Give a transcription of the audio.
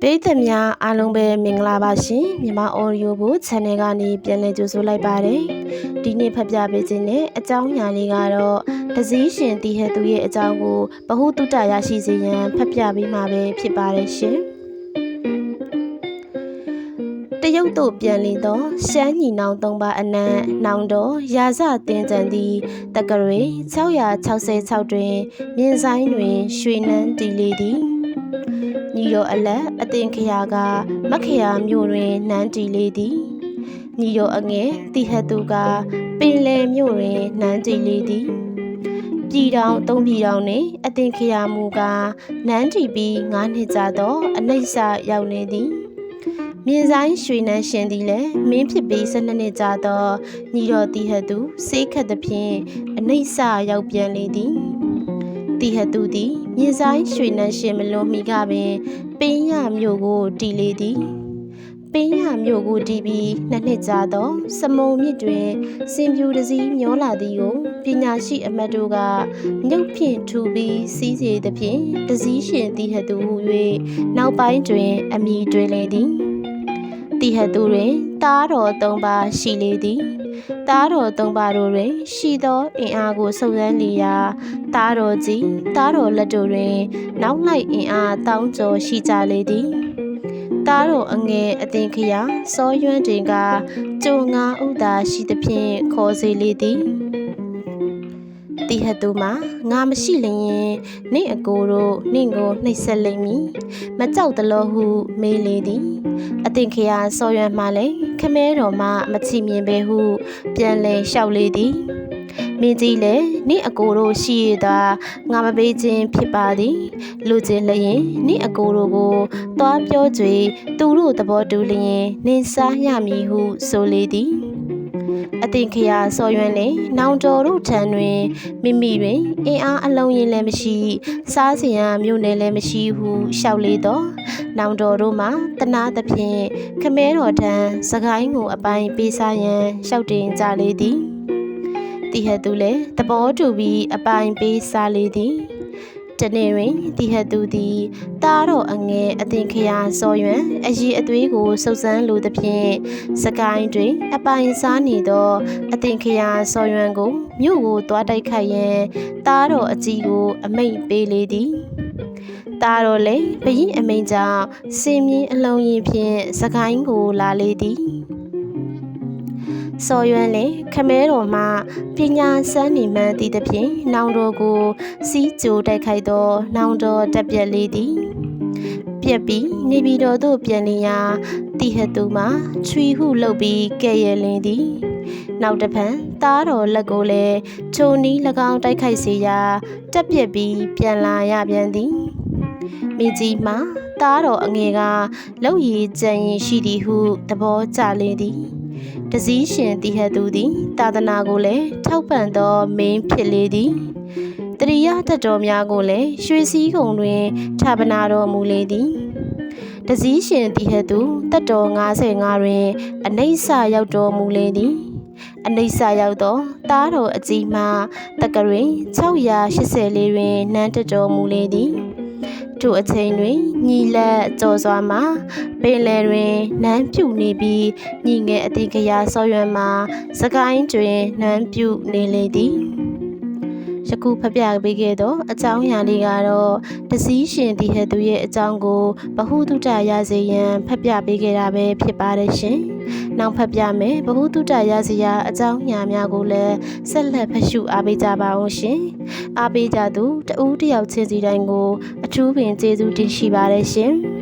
ပရိသတ်များအားလုံးပဲမင်္ဂလာပါရှင်မြန်မာအော်ဒီယိုဘို channel ကနေပြန်လည်ကြိုဆိုလိုက်ပါတယ်ဒီနေ့ဖတ်ပြပေးခြင်းနဲ့အကြောင်းအရာလေးကတော့ဒဇီးရှင်တီဟက်သူရဲ့အကြောင်းကိုဗဟုတုတရရှိစေရန်ဖတ်ပြပေးမှာပဲဖြစ်ပါတယ်ရှင်တရုတ်တို့ပြန်လည်သောရှမ်းညီနောင်သုံးပါအနံနောင်တော်ရာဇတင်ကြံသည့်တက္ကရေ666တွင်မြင်းဆိုင်တွင် ရွှေနန်းတီလီသည် ညီတော်အလက်အတင်ခရာကမခရာမြို့တွင်နန်းတီလေးသည်ညီတော်အငယ်တိဟတ်သူကပင်လယ်မြို့တွင်နန်းတီလေးသည်ပြည်တော်သုံးပြည်တော်နှင့်အတင်ခရာမူကနန်းတီပြီး၅နှစ်ကြာသောအနှိမ့်ဆရောက်နေသည်မြင်းဆိုင်ရွှေနန်းရှင်သည်လည်းမင်းဖြစ်ပြီး၁၂နှစ်ကြာသောညီတော်တိဟတ်သူစေးခတ်သဖြင့်အနှိမ့်ဆရောက်ပြန်လေသည် တိဟတုသည်မြင်းဆိုင်ရွှေနန်းရှင်မလွန်မီကပင်ပင်းရမြို့ကိုတီလေသည်ပင်းရမြို့ကိုတီပြီးနှစ်နှစ်ကြာသောစမုံမြစ်တွင်စင်ပြူတစည်းမျောလာသည်ကိုပညာရှိအမတ်တို့ကမြုပ်ဖြင့်ထူပြီးစီးစေသဖြင့်တစည်းရှင်တိဟတုဟူ၍နောက်ပိုင်းတွင်အမိတွင်လေသည်တိဟတုတွင် တားတော်၃ပါးရှိလေသည်တားတော်သုံးပါးတို့တွင်ရှိသောအင်အားကိုစုံစမ်းလျာတားတော်ကြီးတားတော်လက်တို့တွင် နောက်လိုက်အင်အားတောင်းကျော်ရှိကြလေသည်တားတော်အငယ်အသင်ခရာစောရွန်းတင်ကကြုံငါဥသာရှိသဖြင့်ခေါ်စေလေသည် တိဟတုမှာငါမရှိလျင်နင့်အကိုတို့နင့်ကိုနှိပ်စက်လိမ့်မည်မကြောက်တလို့ဟုမေးလေသည်အတင်ခရာစောရွံ့မှလည်းခမဲတော်မှမချီမြင်ပဲဟုပြန်လဲလျှောက်လေသည်မင်းကြီးလည်းနင့်အကိုတို့ရှိရသာငါမပေးခြင်းဖြစ်ပါသည်လူချင်းလျင်နင့်အကိုတို့ကိုသွားပြောကြွေသူတို့သဘောတူလျင်နင်းစားရမည်ဟုဆိုလေသည် အတင်ခရာစော်ရွံလေနောင်တော်တို့ထံတွင်မိမိတွင်အင်အားအလုံးရင်လည်းမရှိ စားစရာမြို့နယ်လည်းမရှိဟုလျှောက်လေတော့နောင်တော်တို့မှတနာသဖြင့်ခမဲတော်ထံစကိုင်းကိုအပိုင်းပေးစားရန်လျှောက်တင်ကြလေသည်တိဟသူလည်းသဘောတူပြီးအပိုင်းပေးစားလေသည် တနေ့တွင်တိဟသူသည်တားတော်အငယ်အသင်ခရာစော်ရွံအည်အသွေးကိုစုပ်စမ်းလိုသဖြင့်စကိုင်းတွင် အပိုင်စားနေသောအသင်ခရာစော်ရွံကိုမြို့ကိုတွားတိုက်ခိုက်ရန်တားတော်အကြီးကိုအမိန့်ပေးလေသည်တားတော်လည်းဘရင်အမိန်ကြောင့်စင်မြင့်အလုံးရင်ဖြင့်စကိုင်းကိုလာလေသည် စော်ရွန်းလည်းခမဲတော်မှပညာစမ်းနေမှန်းသိသဖြင့်နောင်တော်ကို စီးကြိုတိုက်ခိုက်သောနောင်တော်တက်ပြက်လေးသည်ပြက်ပြီးနေပြည်တော်သို့ပြန်လျရာတိဟတုမှာချွီဟုလှုပ်ပြီးကဲ့ရဲ့လင်းသည်နောက်တစ်ဖန်သားတော်လက်ကိုလည်းချုံနီး၎င်းတိုက်ခိုက်စေရာတက်ပြက်ပြီးပြန်လာရပြန်သည်မိကြီးမှာသားတော်အငယ်ကလောက်ရည်ကြံရင်ရှိသည်ဟုသဘောကျလေသည် တစည်းရှင်တိဟသူသည်သာသနာကိုလည်းထောက်ပံ့သောမင်းဖြစ်လေသည်တရိယတတော်များကိုလည်းရွှေစည်းကုံတွင်ဌာပနာတော်မူလေသည်တစည်းရှင်တိဟသူတတ်တော်55တွင်အနိစ္စရောက်တော်မူလေသည်အနိစ္စရောက်သောတားတော်အကြီးမှတက္ကရီ684တွင်နန်းတတော်မူလေသည် ထိုအချိန်တွင်ညီလက်ကြော်စွာမှာပင်လယ်တွင်နန်းပြုနေပြီးညီငယ်အတိကရာဆောရွံမှာစကိုင်းတွင်နန်းပြုနေလေသည် ယခုဖပြပေးခဲ့သောအကြောင်းအရာလေးကတော့တစည်းရှင်ဒီဟဲ့သူရဲ့အကြောင်းကိုဗဟုသုတရစေရန်ဖပြပေးခဲ့တာပဲဖြစ်ပါတယ်ရှင်။နောက်ဖပြမယ်ဗဟုသုတရစေရာအကြောင်းအရာများကိုလည်းဆက်လက်ဖတ်ရှုအားပေးကြပါအောင်ရှင်။အားပေးကြသူတဦးတယောက်ချင်းစီတိုင်းကိုအထူးပင်ကျေးဇူးတင်ရှိပါတယ်ရှင်။